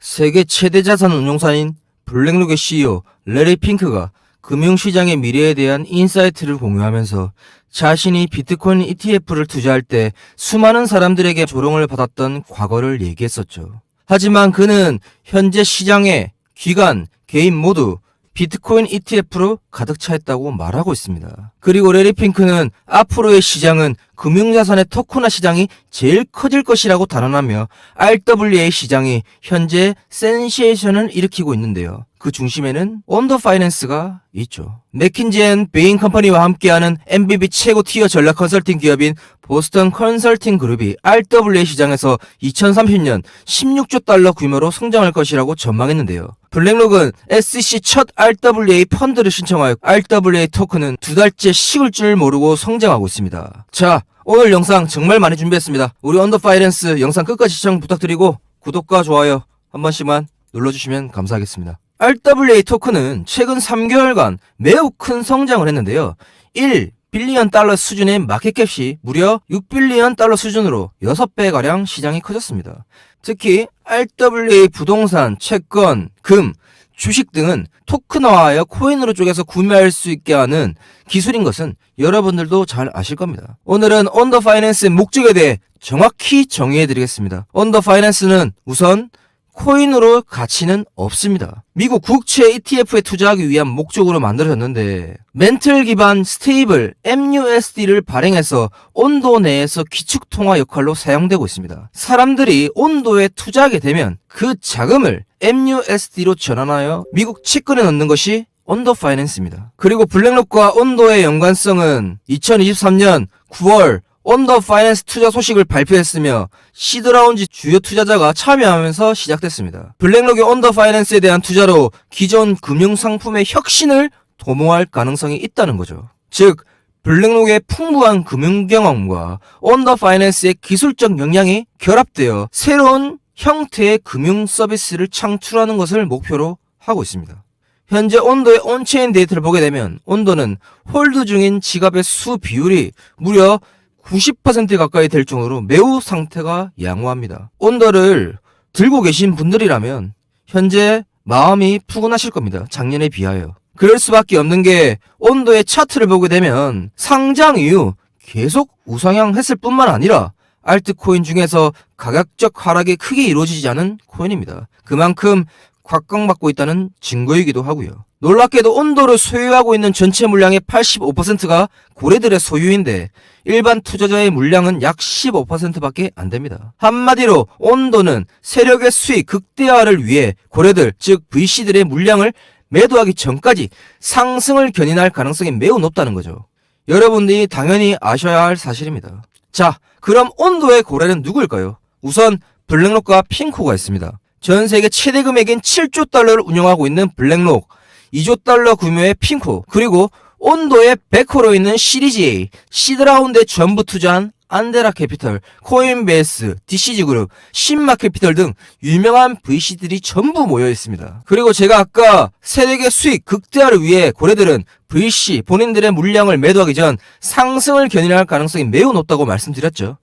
세계 최대 자산 운용사인 블랙록의 CEO 레리 핑크가 금융시장의 미래에 대한 인사이트를 공유하면서 자신이 비트코인 ETF를 투자할 때 수많은 사람들에게 조롱을 받았던 과거를 얘기했었죠. 하지만 그는 현재 시장에 기관, 개인 모두 비트코인 ETF로 가득 차 있다고 말하고 있습니다. 그리고 레리 핑크는 앞으로의 시장은 금융자산의 토크나 시장이 제일 커질 것이라고 단언하며 RWA 시장이 현재 센세이션을 일으키고 있는데요. 그 중심에는 온더 파이낸스가 있죠. 맥킨지 앤 베인 컴퍼니와 함께하는 MBB 최고 티어 전략 컨설팅 기업인 보스턴 컨설팅 그룹이 RWA 시장에서 2030년 16조 달러 규모로 성장할 것이라고 전망했는데요. 블랙록은 SEC 첫 RWA 펀드를 신청하여 RWA 토큰은 두 달째 식을 줄 모르고 성장하고 있습니다. 자, 오늘 영상 정말 많이 준비했습니다. 우리 언더 파이낸스 영상 끝까지 시청 부탁드리고 구독과 좋아요 한 번씩만 눌러주시면 감사하겠습니다. RWA 토큰은 최근 3개월간 매우 큰 성장을 했는데요. 1 빌리언 달러 수준의 마켓캡이 무려 6빌리언 달러 수준으로 6배가량 시장이 커졌습니다. 특히 RWA 부동산, 채권, 금, 주식 등은 토큰화하여 코인으로 쪼개서 구매할 수 있게 하는 기술인 것은 여러분들도 잘 아실 겁니다. 오늘은 언더 파이낸스의 목적에 대해 정확히 정의해 드리겠습니다. 언더 파이낸스는 우선 코인으로 가치는 없습니다. 미국 국채 ETF에 투자하기 위한 목적으로 만들어졌는데 멘틀 기반 스테이블 MUSD를 발행해서 온도 내에서 기축 통화 역할로 사용되고 있습니다. 사람들이 온도에 투자하게 되면 그 자금을 MUSD로 전환하여 미국 채권에 넣는 것이 언더 파이낸스입니다. 그리고 블랙록과 온도의 연관성은 2023년 9월 언더 파이낸스 투자 소식을 발표했으며 시드 라운지 주요 투자자가 참여하면서 시작됐습니다. 블랙록의 언더 파이낸스에 대한 투자로 기존 금융 상품의 혁신을 도모할 가능성이 있다는 거죠. 즉 블랙록의 풍부한 금융 경험과 언더 파이낸스의 기술적 역량이 결합되어 새로운 형태의 금융 서비스를 창출하는 것을 목표로 하고 있습니다. 현재 온도의 온체인 데이터를 보게 되면 온도는 홀드 중인 지갑의 수 비율이 무려 90% 가까이 될 정도로 매우 상태가 양호합니다. 온도를 들고 계신 분들이라면 현재 마음이 푸근하실 겁니다. 작년에 비하여. 그럴 수밖에 없는 게 온도의 차트를 보게 되면 상장 이후 계속 우상향했을 뿐만 아니라 알트코인 중에서 가격적 하락이 크게 이루어지지 않은 코인입니다. 그만큼 곽강받고 있다는 증거이기도 하고요. 놀랍게도 온도를 소유하고 있는 전체 물량의 85%가 고래들의 소유인데 일반 투자자의 물량은 약 15%밖에 안 됩니다. 한마디로 온도는 세력의 수익 극대화를 위해 고래들 즉 VC들의 물량을 매도하기 전까지 상승을 견인할 가능성이 매우 높다는 거죠. 여러분들이 당연히 아셔야 할 사실입니다. 자, 그럼 온도의 고래는 누구일까요? 우선 블랙록과 핑코가 있습니다. 전 세계 최대 금액인 7조 달러를 운영하고 있는 블랙록, 2조 달러 규모의 핑코, 그리고 온도의 백호로 있는 시리즈 A, 시드라운드에 전부 투자한 안데라 캐피털, 코인베이스, DCG 그룹, 신마캐피털 등 유명한 VC들이 전부 모여 있습니다. 그리고 제가 아까 세력의 수익 극대화를 위해 고래들은 VC 본인들의 물량을 매도하기 전 상승을 견인할 가능성이 매우 높다고 말씀드렸죠.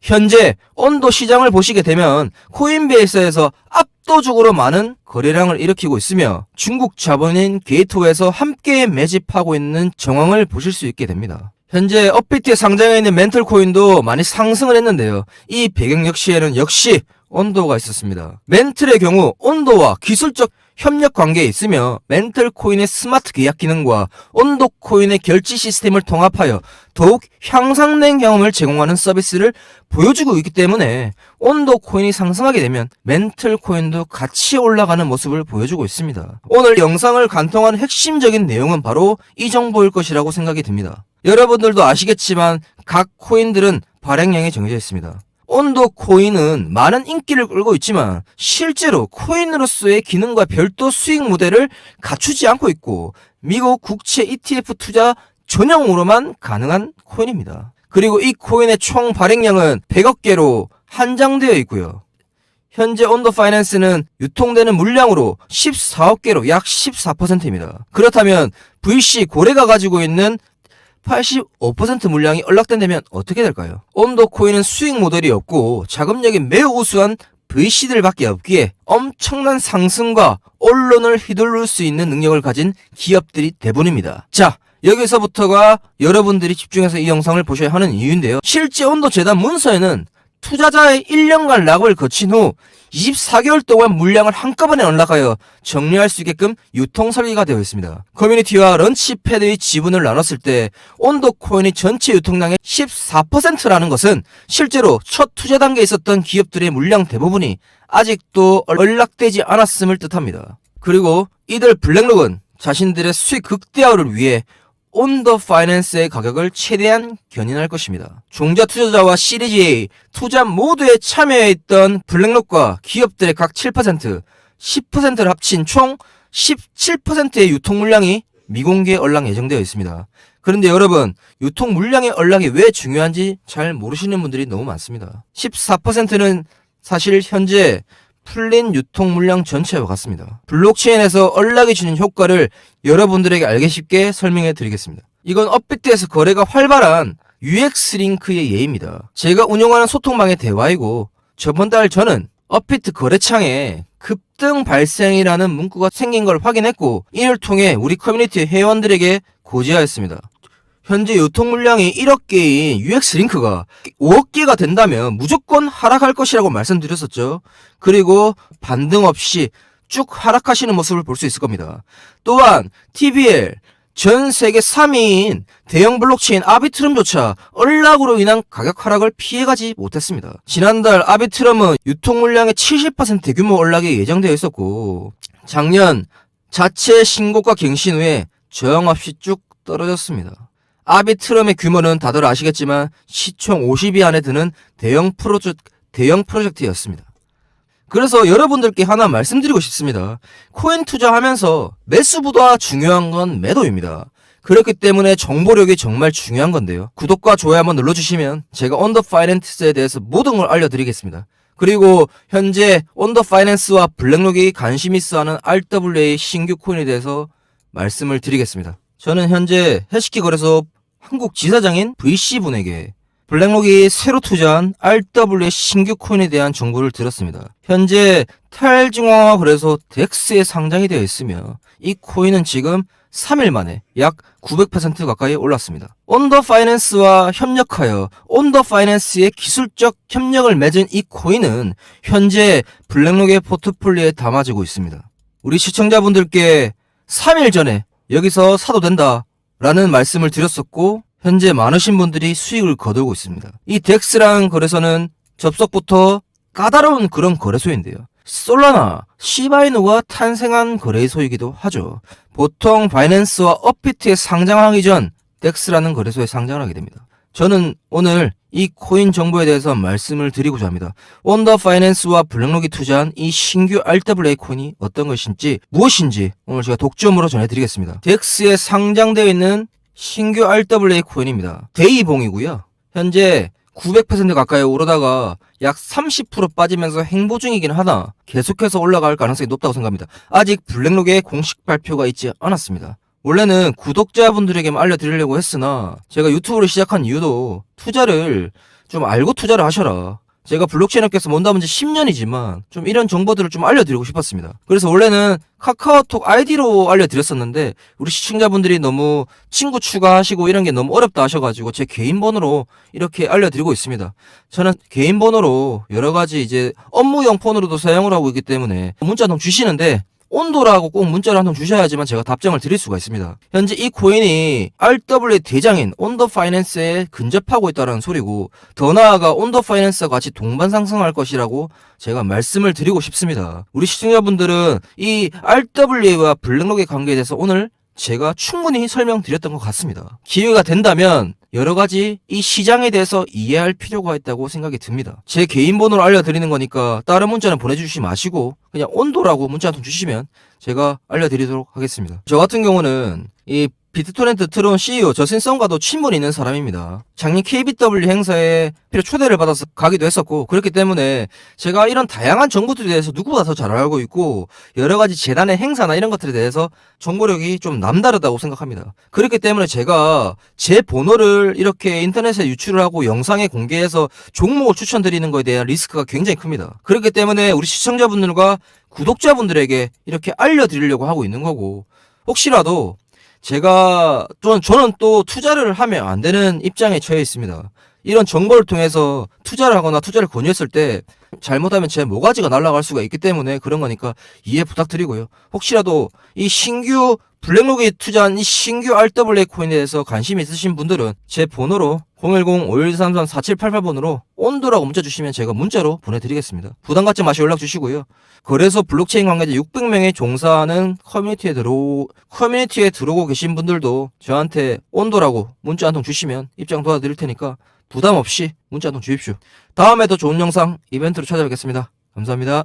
현재 온도 시장을 보시게 되면 코인베이스에서 압도적으로 많은 거래량을 일으키고 있으며 중국 자본인 게이트웨이에서 함께 매집하고 있는 정황을 보실 수 있게 됩니다. 현재 업비트에 상장해 있는 멘털 코인도 많이 상승을 했는데요. 이 배경 역시에는 역시 온도가 있었습니다. 멘틀의 경우 온도와 기술적 협력 관계에 있으며 멘틀 코인의 스마트 계약 기능과 온도 코인의 결제 시스템을 통합하여 더욱 향상된 경험을 제공하는 서비스를 보여주고 있기 때문에 온도 코인이 상승하게 되면 멘틀 코인도 같이 올라가는 모습을 보여주고 있습니다. 오늘 영상을 간통한 핵심적인 내용은 바로 이 정보일 것이라고 생각이 듭니다. 여러분들도 아시겠지만 각 코인들은 발행량이 정해져 있습니다. 온도 코인은 많은 인기를 끌고 있지만 실제로 코인으로서의 기능과 별도 수익 모델을 갖추지 않고 있고 미국 국채 ETF 투자 전용으로만 가능한 코인입니다. 그리고 이 코인의 총 발행량은 100억 개로 한정되어 있고요. 현재 온더 파이낸스는 유통되는 물량으로 14억 개로 약 14%입니다. 그렇다면 VC 고래가 가지고 있는 85% 물량이 연락된다면 어떻게 될까요? 온도 코인은 수익 모델이 없고 자금력이 매우 우수한 VC들밖에 없기에 엄청난 상승과 언론을 휘둘를 수 있는 능력을 가진 기업들이 대부분입니다. 자, 여기서부터가 여러분들이 집중해서 이 영상을 보셔야 하는 이유인데요. 실제 온도 재단 문서에는 투자자의 1년간 락을 거친 후 24개월 동안 물량을 한꺼번에 언락하여 정리할 수 있게끔 유통 설계가 되어 있습니다. 커뮤니티와 런치패드의 지분을 나눴을 때 온도 코인이 전체 유통량의 14%라는 것은 실제로 첫 투자 단계에 있었던 기업들의 물량 대부분이 아직도 언락되지 않았음을 뜻합니다. 그리고 이들 블랙록은 자신들의 수익 극대화를 위해 온더 파이낸스의 가격을 최대한 견인할 것입니다. 종자 투자자와 시리즈 A 투자 모두에 참여했던 블랙록과 기업들의 각 7%, 10%를 합친 총 17%의 유통 물량이 미공개 언락 예정되어 있습니다. 그런데 여러분, 유통 물량의 언락이 왜 중요한지 잘 모르시는 분들이 너무 많습니다. 14%는 사실 현재 풀린 유통 물량 전체와 같습니다. 블록체인에서 언락이 주는 효과를 여러분들에게 알기 쉽게 설명해 드리겠습니다. 이건 업비트에서 거래가 활발한 UX 링크의 예입니다. 제가 운영하는 소통방의 대화이고 저번 달 저는 업비트 거래창에 급등 발생이라는 문구가 생긴 걸 확인했고 이를 통해 우리 커뮤니티 회원들에게 고지하였습니다. 현재 유통 물량이 1억 개인 UX 링크가 5억 개가 된다면 무조건 하락할 것이라고 말씀드렸었죠. 그리고 반등 없이 쭉 하락하시는 모습을 볼 수 있을 겁니다. 또한 TBL 전 세계 3위인 대형 블록체인 아비트럼조차 언락으로 인한 가격 하락을 피해가지 못했습니다. 지난달 아비트럼은 유통 물량의 70% 대규모 언락이 예정되어 있었고 작년 자체 신고가 갱신 후에 저항 없이 쭉 떨어졌습니다. 아비트럼의 규모는 다들 아시겠지만 시총 50위 안에 드는 대형 프로젝 대형 프로젝트였습니다. 그래서 여러분들께 하나 말씀드리고 싶습니다. 코인 투자하면서 매수보다 중요한 건 매도입니다. 그렇기 때문에 정보력이 정말 중요한 건데요. 구독과 좋아요 한번 눌러주시면 제가 언더 파이낸스에 대해서 모든 걸 알려드리겠습니다. 그리고 현재 언더 파이낸스와 블랙록이 관심 있어 하는 RWA 신규 코인에 대해서 말씀을 드리겠습니다. 저는 현재 해시키 거래소 한국 지사장인 VC분에게 블랙록이 새로 투자한 RW의 신규 코인에 대한 정보를 들었습니다. 현재 탈중앙화 거래소 덱스에 상장이 되어 있으며 이 코인은 지금 3일 만에 약 900% 가까이 올랐습니다. 온더 파이낸스와 협력하여 온더 파이낸스의 기술적 협력을 맺은 이 코인은 현재 블랙록의 포트폴리오에 담아지고 있습니다. 우리 시청자분들께 3일 전에 여기서 사도 된다 라는 말씀을 드렸었고 현재 많으신 분들이 수익을 거두고 있습니다. 이 덱스랑 거래소는 접속부터 까다로운 그런 거래소인데요. 솔라나, 시바이누가 탄생한 거래소이기도 하죠. 보통 바이낸스와 업비트에 상장하기 전 덱스라는 거래소에 상장을 하게 됩니다. 저는 오늘 이 코인 정보에 대해서 말씀을 드리고자 합니다. 원더 파이낸스와 블랙록이 투자한 이 신규 RWA 코인이 어떤 것인지 무엇인지 오늘 제가 독점으로 전해드리겠습니다. 덱스에 상장되어 있는 신규 RWA 코인입니다. 데이봉이고요. 현재 900% 가까이 오르다가 약 30% 빠지면서 행보 중이긴 하나 계속해서 올라갈 가능성이 높다고 생각합니다. 아직 블랙록의 공식 발표가 있지 않았습니다. 원래는 구독자분들에게만 알려드리려고 했으나 제가 유튜브를 시작한 이유도 투자를 좀 알고 투자를 하셔라. 제가 블록체인 업계에서 뭔다면 지 10년이지만 좀 이런 정보들을 좀 알려드리고 싶었습니다. 그래서 원래는 카카오톡 아이디로 알려드렸었는데 우리 시청자분들이 너무 친구 추가하시고 이런 게 너무 어렵다 하셔가지고 제 개인 번호로 이렇게 알려드리고 있습니다. 저는 개인 번호로 여러 가지 이제 업무용 폰으로도 사용을 하고 있기 때문에 문자 한통 주시는데 온도라고 꼭 문자를 한 통 주셔야지만 제가 답장을 드릴 수가 있습니다. 현재 이 코인이 RW 대장인 온더 파이낸스에 근접하고 있다는 소리고 더 나아가 온더 파이낸스와 같이 동반 상승할 것이라고 제가 말씀을 드리고 싶습니다. 우리 시청자분들은 이 RWA와 블랙록의 관계에 대해서 오늘 제가 충분히 설명드렸던 것 같습니다. 기회가 된다면 여러 가지 이 시장에 대해서 이해할 필요가 있다고 생각이 듭니다. 제 개인 번호로 알려드리는 거니까 다른 문자는 보내주시지 마시고 그냥 온도라고 문자 한 통 주시면 제가 알려드리도록 하겠습니다. 저 같은 경우는 이 비트토렌트 트론 CEO 저신 썬과도 친분이 있는 사람입니다. 작년 KBW 행사에 필요 초대를 받아서 가기도 했었고 그렇기 때문에 제가 이런 다양한 정보들에 대해서 누구보다 더 잘 알고 있고 여러 가지 재단의 행사나 이런 것들에 대해서 정보력이 좀 남다르다고 생각합니다. 그렇기 때문에 제가 제 번호를 이렇게 인터넷에 유출을 하고 영상에 공개해서 종목을 추천드리는 것에 대한 리스크가 굉장히 큽니다. 그렇기 때문에 우리 시청자분들과 구독자분들에게 이렇게 알려드리려고 하고 있는 거고 혹시라도 제가 또 저는 또 투자를 하면 안 되는 입장에 처해 있습니다. 이런 정보를 통해서 투자를 하거나 투자를 권유했을 때 잘못하면 제 모가지가 날아갈 수가 있기 때문에 그런 거니까 이해 부탁드리고요. 혹시라도 이 신규 블랙록에 투자한 이 신규 RWA 코인에 대해서 관심 있으신 분들은 제 번호로 010-5133-4788번으로 온도라고 문자 주시면 제가 문자로 보내드리겠습니다. 부담 갖지 마시고 연락 주시고요. 그래서 블록체인 관계자 600명의 종사하는 커뮤니티에 들어 커뮤니티에 들어오고 계신 분들도 저한테 온도라고 문자 한 통 주시면 입장 도와드릴 테니까 부담 없이 문자 한 통 주십시오. 다음에 더 좋은 영상 이벤트로 찾아뵙겠습니다. 감사합니다.